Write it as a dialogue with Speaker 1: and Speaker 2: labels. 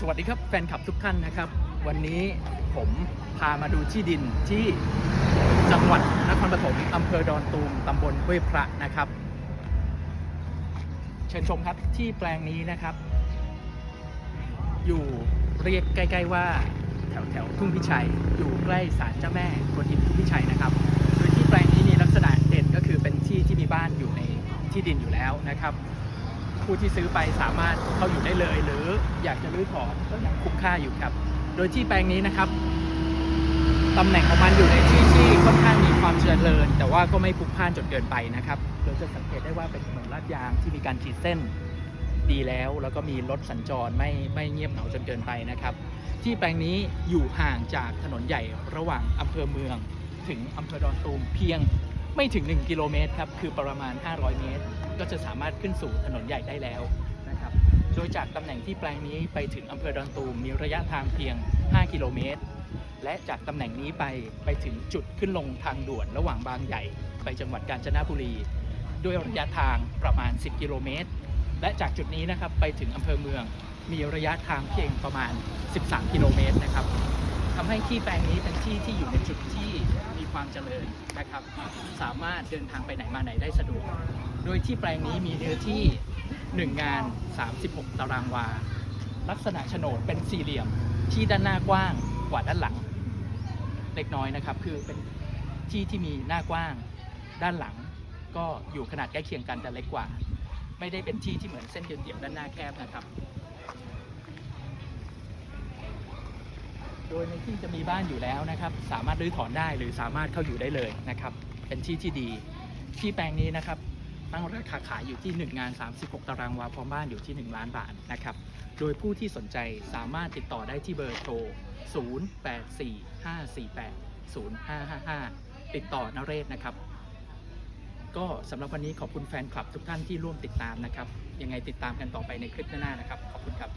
Speaker 1: สวัสดีครับแฟนคลับทุกท่านนะครับ วันนี้ผมพามาดูที่ดินที่จังหวัดนครปฐมอำเภอดอนตูมตำบลห้วยพระนะครับ เชิญชมครับที่แปลงนี้นะครับ อยู่เรียกใกล้ ๆว่าแถวแถวทุ่งพิชัย อยู่ใกล้ศาลเจ้าแม่กวนอิมทุ่งพิชัยนะครับโดยที่แปลงนี้มีลักษณะเด่นก็คือเป็นที่ที่มีบ้านอยู่ในที่ดินอยู่แล้วนะครับ ผู้ที่ซื้อไปสามารถเข้าอยู่ได้เลย หรืออยากจะรื้อถอนก็ยังคุ้มค่าอยู่ครับ โดยที่แปลงนี้นะครับตำแหน่งของมันอยู่ในที่ที่ค่อนข้างมีความเจริญ แต่ว่าก็ไม่พลุกพล่านจนเกินไปนะครับเราจะสังเกตได้ว่าเป็นถนนลาดยางที่มีการขีดเส้นดีแล้ว แล้วก็มีรถสัญจรไม่ไม่เงียบเหงาจนเกินไปนะครับ ที่แปลงนี้อยู่ห่างจากถนนใหญ่ระหว่างอำเภอเมือง ถึงอำเภอดอนตูมเพียง ไม่ถึง 1 กิโลเมตรครับ คือประมาณ 500 เมตร ก็จะสามารถขึ้นสู่ถนนใหญ่ได้แล้วนะครับ โดยจากตำแหน่งที่แปลงนี้ไปถึงอำเภอดอนตูมมีระยะทางเพียง 5 กิโลเมตร และจากตำแหน่งนี้ไปไปถึงจุดขึ้นลงทางด่วนระหว่างบางใหญ่ ไปจังหวัดกาญจนบุรี ด้วยระยะทางประมาณ 10 กิโลเมตร และจากจุดนี้นะครับไปถึงอำเภอเมือง มีระยะทางเพียงประมาณ 13 กิโลเมตรนะครับทำให้ที่แปลงนี้เป็นที่ที่อยู่ในจุดที่ ความเจริญนะครับ สามารถเดินทางไปไหนมาไหนได้สะดวก โดยที่แปลงนี้มีเนื้อที่ 1 งาน 36 ตารางวา ลักษณะโฉนดเป็นสี่เหลี่ยมที่ด้านหน้ากว้างกว่าด้านหลัง เล็กน้อยนะครับ คือเป็นที่ที่มีหน้ากว้าง ด้านหลังก็อยู่ขนาดใกล้เคียงกันแต่เล็กกว่า ไม่ได้เป็นที่ที่เหมือนเส้นเดียวๆด้านหน้าแคบนะครับ โดยในที่จะมีบ้านอยู่แล้วนะครับ สามารถรื้อถอนได้หรือสามารถเข้าอยู่ได้เลยนะครับ เป็นที่ที่ดี ที่แปลงนี้นะครับตั้งราคาขายอยู่ที่ 1 งาน 36 ตารางวาพร้อมบ้านอยู่ที่ 1 ล้านบาทนะครับ โดยผู้ที่สนใจสามารถติดต่อได้ที่เบอร์โทร 0845480555 ติดต่อนเรศนะครับ ก็สำหรับวันนี้ขอบคุณแฟนคลับทุกท่านที่ร่วมติดตามนะครับ ยังไงติดตามกันต่อไปในคลิปหน้าๆนะครับ ขอบคุณครับ